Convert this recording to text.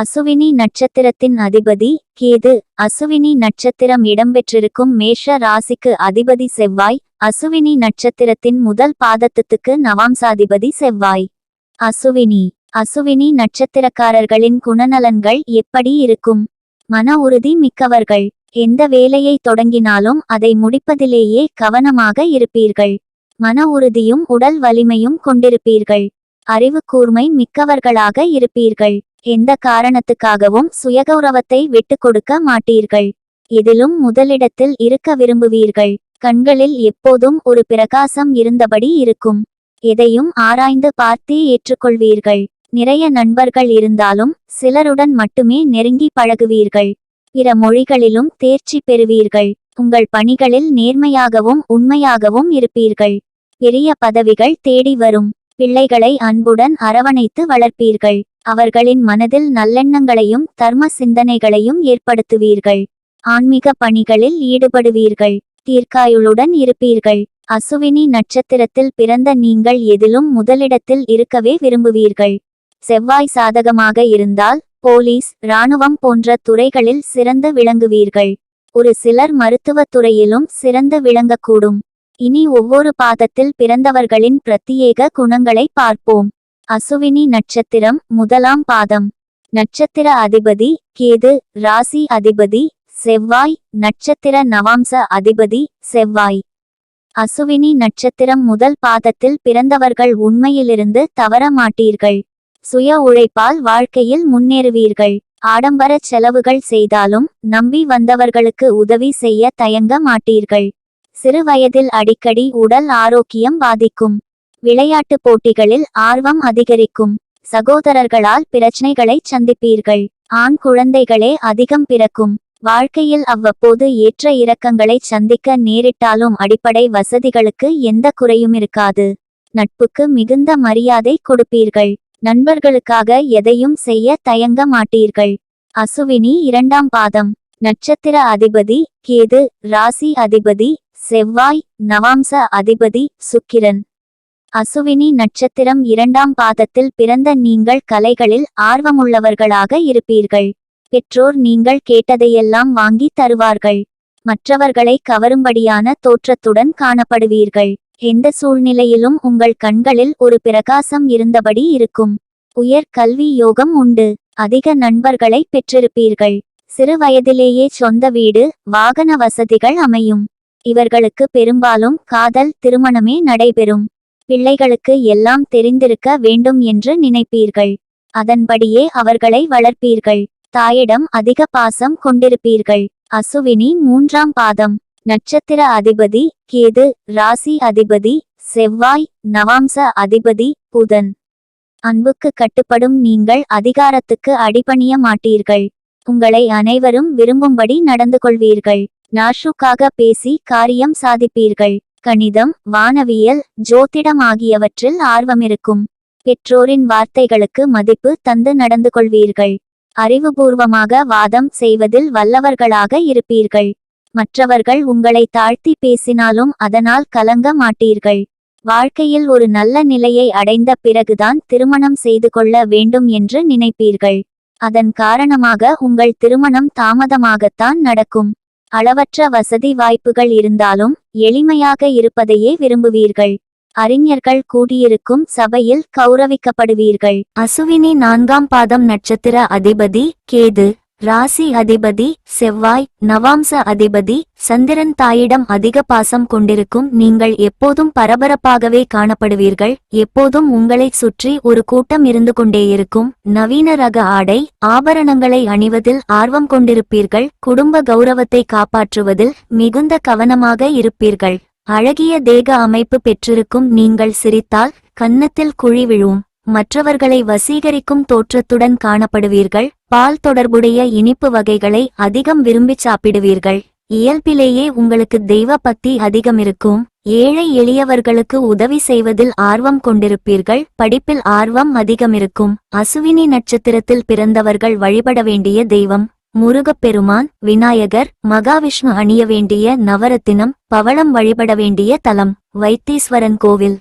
அசுவினி நட்சத்திரத்தின் அதிபதி கேது. அசுவினி நட்சத்திரம் இடம்பெற்றிருக்கும் மேஷ ராசிக்கு அதிபதி செவ்வாய். அசுவினி நட்சத்திரத்தின் முதல் பாதத்துக்கு நவாம்சாதிபதி செவ்வாய். அசுவினி. அசுவினி நட்சத்திரக்காரர்களின் குணநலன்கள் எப்படி இருக்கும்? மன உறுதி மிக்கவர்கள். எந்த வேலையை தொடங்கினாலும் அதை முடிப்பதிலேயே கவனமாக இருப்பீர்கள். மன உறுதியும் உடல் வலிமையும் கொண்டிருப்பீர்கள். அறிவு கூர்மை மிக்கவர்களாக இருப்பீர்கள். எந்த காரணத்துக்காகவும் சுயகௌரவத்தை விட்டுக் கொடுக்க மாட்டீர்கள். எதிலும் முதலிடத்தில் இருக்க விரும்புவீர்கள். கண்களில் எப்போதும் ஒரு பிரகாசம் இருந்தபடி இருக்கும். எதையும் ஆராய்ந்து பார்த்தே ஏற்றுக்கொள்வீர்கள். நிறைய நண்பர்கள் இருந்தாலும் சிலருடன் மட்டுமே நெருங்கி பழகுவீர்கள். பிற மொழிகளிலும் தேர்ச்சி பெறுவீர்கள். உங்கள் பணிகளில் நேர்மையாகவும் உண்மையாகவும் இருப்பீர்கள். பெரிய பதவிகள் தேடி வரும். பிள்ளைகளை அன்புடன் அரவணைத்து வளர்ப்பீர்கள். அவர்களின் மனதில் நல்லெண்ணங்களையும் தர்ம சிந்தனைகளையும் ஏற்படுத்துவீர்கள். ஆன்மீக பணிகளில் ஈடுபடுவீர்கள். தீர்க்காயுளுடன் இருப்பீர்கள். அசுவினி நட்சத்திரத்தில் பிறந்த நீங்கள் எதிலும் முதலிடத்தில் இருக்கவே விரும்புவீர்கள். செவ்வாய் சாதகமாக இருந்தால் போலீஸ் இராணுவம் போன்ற துறைகளில் சிறந்து விளங்குவீர்கள். ஒரு சிலர் மருத்துவத் துறையிலும் சிறந்து விளங்கக்கூடும். இனி ஒவ்வொரு பாதத்தில் பிறந்தவர்களின் பிரத்யேக குணங்களை பார்ப்போம். அசுவினி நட்சத்திரம் முதலாம் பாதம். நட்சத்திர அதிபதி கேது ராசி அதிபதி செவ்வாய் நட்சத்திர நவாம்ச அதிபதி செவ்வாய். அசுவினி நட்சத்திரம் முதல் பாதத்தில் பிறந்தவர்கள் உண்மையிலிருந்து தவற மாட்டீர்கள். சுய உழைப்பால் வாழ்க்கையில் முன்னேறுவீர்கள். ஆடம்பர செலவுகள் செய்தாலும் நம்பி வந்தவர்களுக்கு உதவி செய்ய தயங்க மாட்டீர்கள். சிறு வயதில் அடிக்கடி உடல் ஆரோக்கியம் பாதிக்கும். விளையாட்டு போட்டிகளில் ஆர்வம் அதிகரிக்கும். சகோதரர்களால் பிரச்சனைகளை சந்திப்பீர்கள். ஆண் குழந்தைகளே அதிகம் பிறக்கும். வாழ்க்கையில் அவ்வப்போது ஏற்ற இறக்கங்களை சந்திக்க நேரிட்டாலும் அடிப்படை வசதிகளுக்கு எந்த குறையும் இருக்காது. நட்புக்கு மிகுந்த மரியாதை கொடுப்பீர்கள். நண்பர்களுக்காக எதையும் செய்ய தயங்க மாட்டீர்கள். அசுவினி இரண்டாம் பாதம். நட்சத்திர அதிபதி கேது ராசி அதிபதி செவ்வாய் நவாம்ச அதிபதி சுக்கிரன். அசுவினி நட்சத்திரம் இரண்டாம் பாதத்தில் பிறந்த நீங்கள் கலைகளில் ஆர்வமுள்ளவர்களாக இருப்பீர்கள். பெற்றோர் நீங்கள் கேட்டதையெல்லாம் வாங்கி தருவார்கள். மற்றவர்களை கவரும்படியான தோற்றத்துடன் காணப்படுவீர்கள். எந்த சூழ்நிலையிலும் உங்கள் கண்களில் ஒரு பிரகாசம் இருந்தபடி இருக்கும். உயர் கல்வி யோகம் உண்டு. அதிக நண்பர்களை பெற்றிருப்பீர்கள். சிறு வயதிலேயே சொந்த வீடு வாகன வசதிகள் அமையும். இவர்களுக்கு பெரும்பாலும் காதல் திருமணமே நடைபெறும். பிள்ளைகளுக்கு எல்லாம் தெரிந்திருக்க வேண்டும் என்று நினைப்பீர்கள். அதன்படியே அவர்களை வளர்ப்பீர்கள். தாயிடம் அதிக பாசம் கொண்டிருப்பீர்கள். அசுவினி மூன்றாம் பாதம். நட்சத்திர அதிபதி கேது ராசி அதிபதி செவ்வாய் நவாம்ச அதிபதி புதன். அன்புக்கு கட்டுப்படும் நீங்கள் அதிகாரத்துக்கு அடிபணிய மாட்டீர்கள். உங்களை அனைவரும் விரும்பும்படி நடந்து கொள்வீர்கள். நாஷுக்காக பேசி காரியம் சாதிப்பீர்கள். கணிதம் வானவியல் ஜோதிடம் ஆகியவற்றில் ஆர்வமிருக்கும். பெற்றோரின் வார்த்தைகளுக்கு மதிப்பு தந்து நடந்து கொள்வீர்கள். அறிவுபூர்வமாக வாதம் செய்வதில் வல்லவர்களாக இருப்பீர்கள். மற்றவர்கள் உங்களை தாழ்த்தி பேசினாலும் அதனால் கலங்க மாட்டீர்கள். வாழ்க்கையில் ஒரு நல்ல நிலையை அடைந்த பிறகுதான் திருமணம் செய்து கொள்ள வேண்டும் என்று நினைப்பீர்கள். அதன் காரணமாக உங்கள் திருமணம் தாமதமாகத்தான் நடக்கும். அளவற்ற வசதி வாய்ப்புகள் இருந்தாலும் எளிமையாக இருப்பதையே விரும்புவீர்கள். அறிஞர்கள் கூடியிருக்கும் சபையில் கௌரவிக்கப்படுவீர்கள். அசுவினி நான்காம் பாதம் நட்சத்திர அதிபதி கேது. ராசி அதிபதி செவ்வாய் நவாம்ச அதிபதி சந்திரன் தாயிடம் அதிக பாசம் கொண்டிருக்கும் நீங்கள் எப்போதும் பரபரப்பாகவே காணப்படுவீர்கள். எப்போதும் உங்களை சுற்றி ஒரு கூட்டம் இருந்து கொண்டே இருக்கும். நவீன ரக ஆடை ஆபரணங்களை அணிவதில் ஆர்வம் கொண்டிருப்பீர்கள். குடும்ப கௌரவத்தை காப்பாற்றுவதில் மிகுந்த கவனமாக இருப்பீர்கள். அழகிய தேக அமைப்பு பெற்றிருக்கும் நீங்கள் சிரித்தால் கன்னத்தில் குழி விழும். மற்றவர்களை வசீகரிக்கும் தோற்றத்துடன் காணப்படுவீர்கள். பால் தொடர்புடைய இனிப்பு வகைகளை அதிகம் விரும்பி சாப்பிடுவீர்கள். இயல்பிலேயே உங்களுக்கு தெய்வ பக்தி அதிகம் இருக்கும். ஏழை எளியவர்களுக்கு உதவி செய்வதில் ஆர்வம் கொண்டிருப்பீர்கள். படிப்பில் ஆர்வம் அதிகம் இருக்கும். அசுவினி நட்சத்திரத்தில் பிறந்தவர்கள் வழிபட வேண்டிய தெய்வம். முருகப்பெருமான் விநாயகர் மகாவிஷ்ணு அணிய வேண்டிய நவரத்தினம் பவளம் வழிபட வேண்டிய தலம் வைத்தீஸ்வரன் கோவில்.